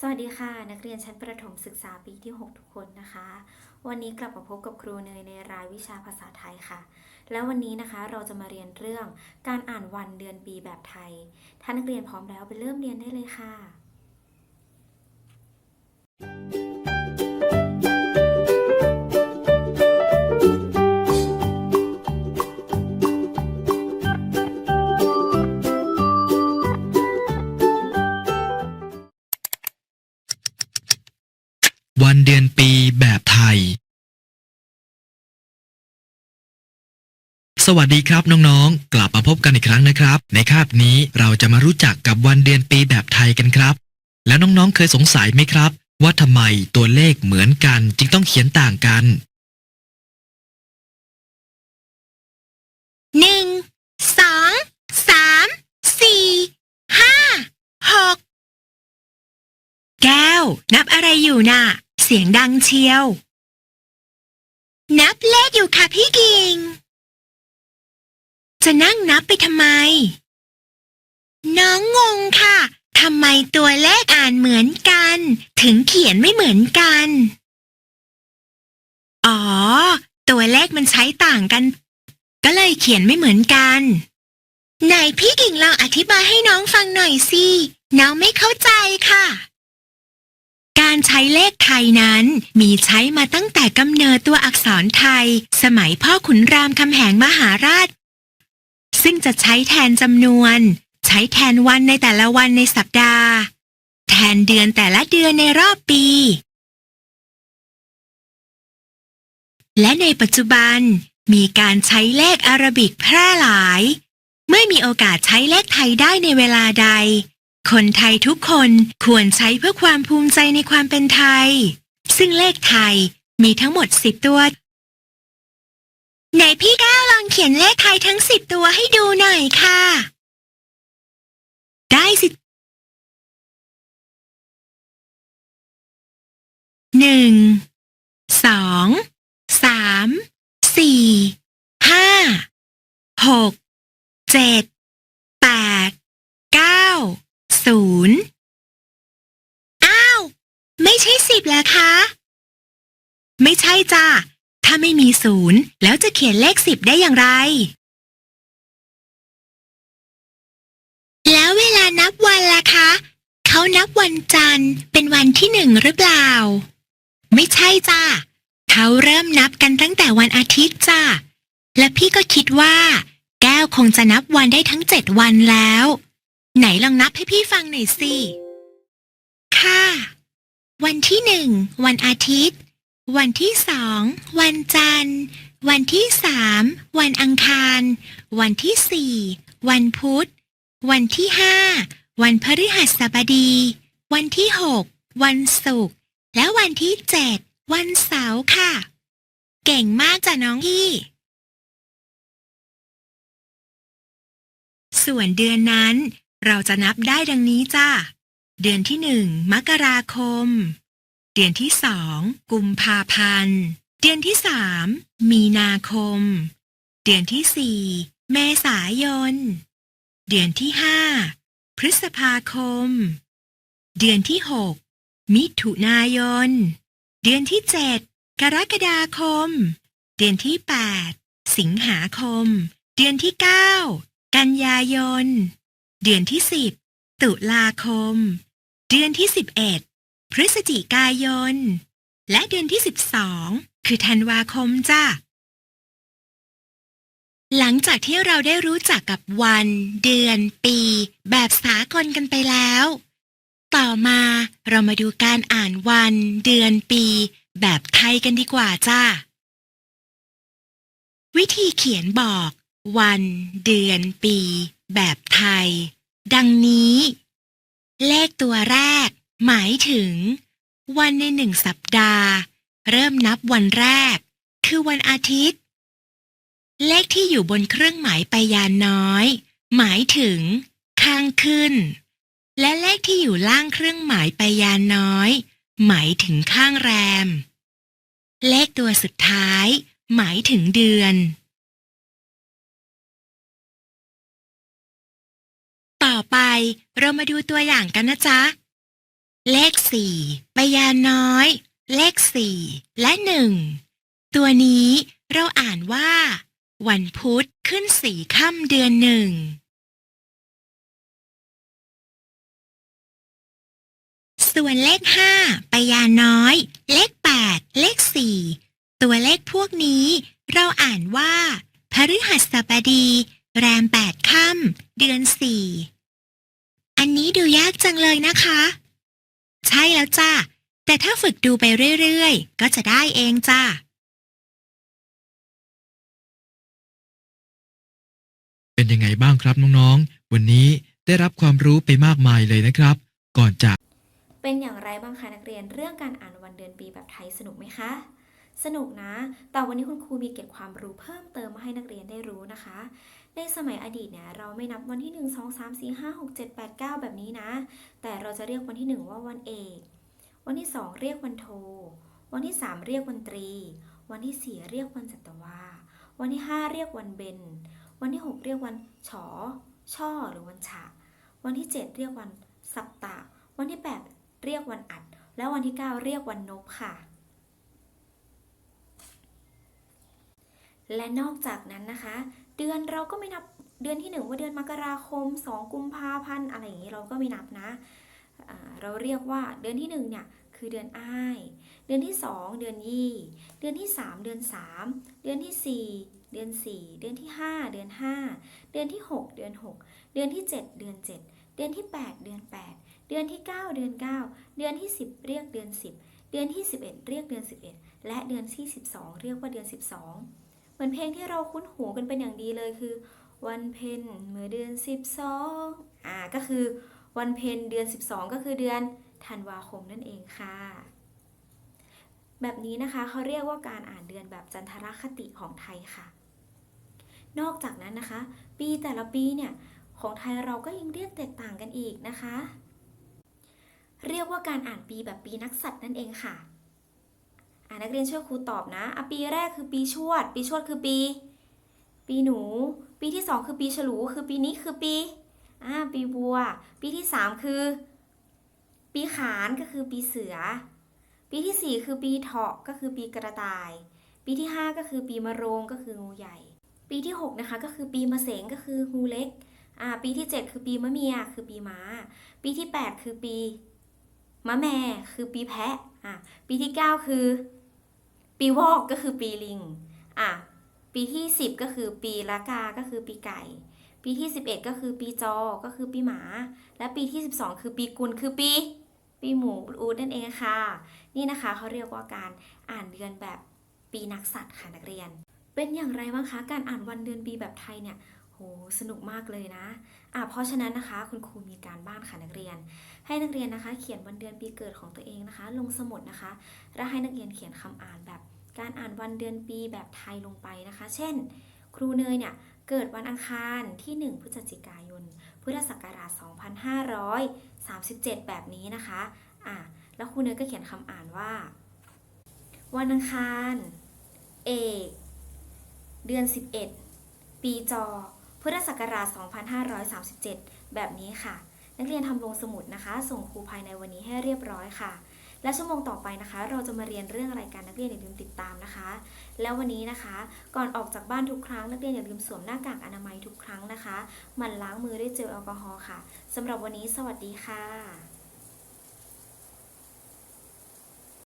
สวัสดีค่ะ นักเรียนชั้นประถมศึกษาปีที่ 6 ทุกคนนะคะ วันนี้กลับมาพบกับครูเนยในรายวิชาภาษาไทยค่ะ แล้ววันนี้นะคะเราจะมาเรียนเรื่องการอ่านวันเดือนปีแบบไทย ถ้านักเรียนพร้อมแล้วไปเริ่มเรียนได้เลยค่ะ วันเดือนปีแบบไทย สวัสดีครับน้องๆ กลับมาพบกันอีกครั้งนะครับ ในคาบนี้เราจะมารู้จักกับวันเดือนปีแบบไทยกันครับ แล้วน้องๆเคยสงสัยไหมครับ ว่าทำไมตัวเลขเหมือนกันจึงต้องเขียนต่างกัน หนึ่งสองสามสี่ห้าหกแก้ว นับอะไรอยู่น่ะ สียงดังเชียว นับเลขอยู่ค่ะพี่กิง จะนั่งนับไปทำไม น้องงงค่ะทำไมตัวเลขอ่านเหมือนกัน ถึงเขียนไม่เหมือนกัน อ๋อ ตัวเลขมันใช้ต่างกัน ก็เลยเขียนไม่เหมือนกันไหนพี่กิ่งลองอธิบายให้น้องฟังหน่อยสิ น้องไม่เข้าใจค่ะ การใช้เลขไทยนั้น มีใช้มาตั้งแต่กำเนิดตัวอักษรไทย สมัยพ่อขุนรามคำแหงมหาราช ซึ่งจะใช้แทนจำนวน ใช้แทนวันในแต่ละวันในสัปดาห์ แทนเดือนแต่ละเดือนในรอบปี และในปัจจุบันมีการใช้เลขอารบิกแพร่หลาย เมื่อมีโอกาสใช้เลขไทยได้ในเวลาใด คนไทยทุกคนควรใช้เพื่อความภูมิใจในความเป็นไทย ซึ่งเลขไทยมีทั้งหมดสิบตัวไหนพี่ก้าวลองเขียนเลขไทยทั้งสิบตัวให้ดูหน่อยค่ะ ได้สิหนึ่งสองสามสี่ห้าหกเจ็ด แปด เก้า ศูนย์ อ้าว ไม่ใช่สิบแล้วคะ ไม่ใช่ จ้ะถ้าไม่มีศูนย์แล้วจะเขียนเลขสิบได้อย่างไร แล้วเวลานับวันล่ะคะ เขานับวันจันทร์เป็นวันที่หนึ่งหรือเปล่า ไม่ใช่จ้ะเขาเริ่มนับกันตั้งแต่วันอาทิตย์จ้ะและพี่ก็คิดว่า แก้วคงจะนับวันได้ทั้งเจ็ดวันแล้ว ไหนลองนับให้พี่ฟังหน่อยสิ ค่ะ วันที่หนึ่งวันอาทิตย์ วันที่สอง วันจันทร์ วันที่สาม วันอังคาร วันที่สี่ วันพุธ วันที่ห้า วันพฤหัสบดี วันที่หก วันศุกร์ และวันที่เจ็ด วันเสาร์ค่ะ เก่งมากจ้ะน้องพี่ ส่วนเดือนนั้น เราจะนับได้ดังนี้จ้าเดือนที่หนึ่ง มกราคม เดือนที่สองกุมภาพันธ์ เดือนที่สามมีนาคม เดือนที่สี่เมษายน เดือนที่ห้าพฤษภาคม เดือนที่หกมิถุนายน เดือนที่เจ็ดกรกฎาคม เดือนที่แปดสิงหาคม เดือนที่เก้ากันยายน เดือนที่สิบตุลาคม เดือนที่สิบเอ็ด พฤศจิกายน และเดือนที่สิบสองคือธันวาคมจ้าหลังจากที่เราได้รู้จักกับวัน เดือน ปี แบบสากลกันไปแล้ว ต่อมาเรามาดูการอ่านวัน เดือน ปี แบบไทยกันดีกว่าจ้าวิธีเขียนบอก วัน เดือน ปี แบบไทย ดังนี้ เลขตัวแรก หมายถึง วันในหนึ่งสัปดาห์ เริ่มนับวันแรก คือวันอาทิตย์ เลขที่อยู่บนเครื่องหมายไปยานน้อย หมายถึง ข้างขึ้น และเลขที่อยู่ล่างเครื่องหมายไปยานน้อย หมายถึงข้างแรม เลขตัวสุดท้าย หมายถึงเดือน ต่อไปเรามาดูตัวอย่างกันนะจ๊ะ เลขสี่ปยาน้อย เลขสี่และหนึ่งตัวนี้เราอ่านว่า วันพุธขึ้นสี่ค่ำเดือนหนึ่งส่วนเลขห้าปยาน้อย เลขแปดเลขสี่ตัวเลขพวกนี้ เราอ่านว่า พฤหัสบดี แรมแปดค่ำเดือนสี่อันนี้ดูยากจังเลยนะคะ ใช่แล้วจ้าแต่ถ้าฝึกดูไปเรื่อยๆ ก็จะได้เองจ้าเป็นยังไงบ้างครับน้องๆ วันนี้ได้รับความรู้ไปมากมายเลยนะครับ ก่อนจาก เป็นอย่างไรบ้างคะนักเรียนเรื่องการอ่านวันเดือนปีแบบไทยสนุกไหมคะ สนุกนะ แต่วันนี้คุณครูมีเก็บความรู้เพิ่มเติมมาให้นักเรียนได้รู้นะคะ ในสมัยอดีตเนี่ยเราไม่นับวันที่ 1 2 3 4 5 6 7 8 9 แบบนี้นะ แต่เราจะเรียกวันที่ 1 ว่าวันเอก วันที่ 2 เรียกวันโท วันที่ 3 เรียกวันตรี วันที่ 4 เรียกวันจัตวา วันที่ 5 เรียกวันเบญวันที่ 6 เรียกวันฉอ ช่อ หรือวันฉะ วันที่ 7 เรียกวันสัปตะ วันที่ 8 เรียกวันอัด และวันที่ 9 เรียกวันนบค่ะและนอกจากนั้นนะคะ เดือนเราก็ไม่นับเดือนที่ 1 ว่าเดือนมกราคม 2 กุมภาพันธ์อะไรอย่างนี้เราก็ไม่นับนะ เราเรียกว่าเดือนที่ 1 เนี่ยคือเดือนอ้าย เดือนที่ 2 เดือนยี่ เดือนที่ 3 เดือน 3 เดือนที่ 4 เดือน 4 เดือนที่ 5 เดือน 5 เดือนที่ 6 เดือน 6 เดือนที่ 7 เดือน 7 เดือนที่ 8 เดือน 8 เดือนที่ 9 เดือน 9 เดือนที่ 10 เรียกเดือน 10 เดือนที่ 11 เรียกเดือน 11 และเดือนที่ 12 เรียกว่าเดือน 12 เหมือนเพลงที่เราคุ้นหูกันเป็นอย่างดีเลยคือ วันเพ็ญเมื่อเดือน 12อ่าก็คือวันเพ็ญเดือน 12 ก็คือเดือนธันวาคมนั่นเองค่ะ แบบนี้นะคะเขาเรียกว่าการอ่านเดือนแบบจันทรคติของไทยค่ะ นอกจากนั้นนะคะ ปีแต่ละปีเนี่ยของไทยเราก็ยังเรียกแตกต่างกันอีกนะคะ เรียกว่าการอ่านปีแบบปีนักสัตว์นั่นเองค่ะ นักเรียนช่วยครูตอบนะอะปีแรกคือปีชวด ปีชวดคือปี ปีหนู ปีที่สองคือปีฉลู คือปีนี้คือปีอ่าปีวัว ปีที่สามคือ ปีขานก็คือปีเสือ ปีที่สี่คือปีเถาะก็คือปีกระต่าย ปีที่ห้าก็คือปีมะโรงก็คืองูใหญ่ ปีที่หกนะคะก็คือปีมะเสงก็คืองูเล็กอ่าปีที่เจ็ดคือปีมะเมียคือปีม้า ปีที่แปดคือปีมะแม่คือปีแพะอะปีที่เก้าคือ ปีวอกก็คือปีลิง อะ ปีที่ 10 ก็คือปีละกา ก็คือปีไก่ ปีที่ 11 ก็คือปีจอ ก็คือปีหมา และปีที่ 12 คือปีกุล คือปี ปีหมูอูดนั่นเองค่ะ นี่นะคะเขาเรียกว่าการอ่านเดือนแบบปีนักสัตว์ค่ะนักเรียน เป็นอย่างไรบ้างคะ การอ่านวันเดือนปีแบบไทยเนี่ย โหสนุกมากเลยนะอะเพราะฉะนั้นนะคะ คุณครูมีการบ้านค่ะนักเรียน ให้นักเรียนนะคะ เขียนวันเดือนปีเกิดของตัวเองนะคะ ลงสมุดนะคะ และให้นักเรียนเขียนคำอ่านแบบ การอ่านวันเดือนปีแบบไทยลงไปนะคะ เช่น ครูเนยเนี่ยเกิดวันอังคารที่ 1 พฤศจิกายน พุทธศักราช 2537 แบบนี้นะคะอะแล้วครูเนยก็เขียนคำอ่านว่า วันอังคาร เอก เดือน 11 ปีจอ พุทธศักราช 2537 แบบนี้ค่ะ นักเรียนทำลงสมุดนะคะ ส่งครูภายในวันนี้ให้เรียบร้อยค่ะ และชั่วโมงต่อไปนะคะ เราจะมาเรียนเรื่องอะไรกันนักเรียนอย่าลืมติดตามนะคะ แล้ววันนี้นะคะ ก่อนออกจากบ้านทุกครั้งนักเรียนอย่าลืมสวมหน้ากากอนามัยทุกครั้งนะคะหมั่นล้างมือด้วยเจลแอลกอฮอล์ค่ะสำหรับวันนี้สวัสดีค่ะ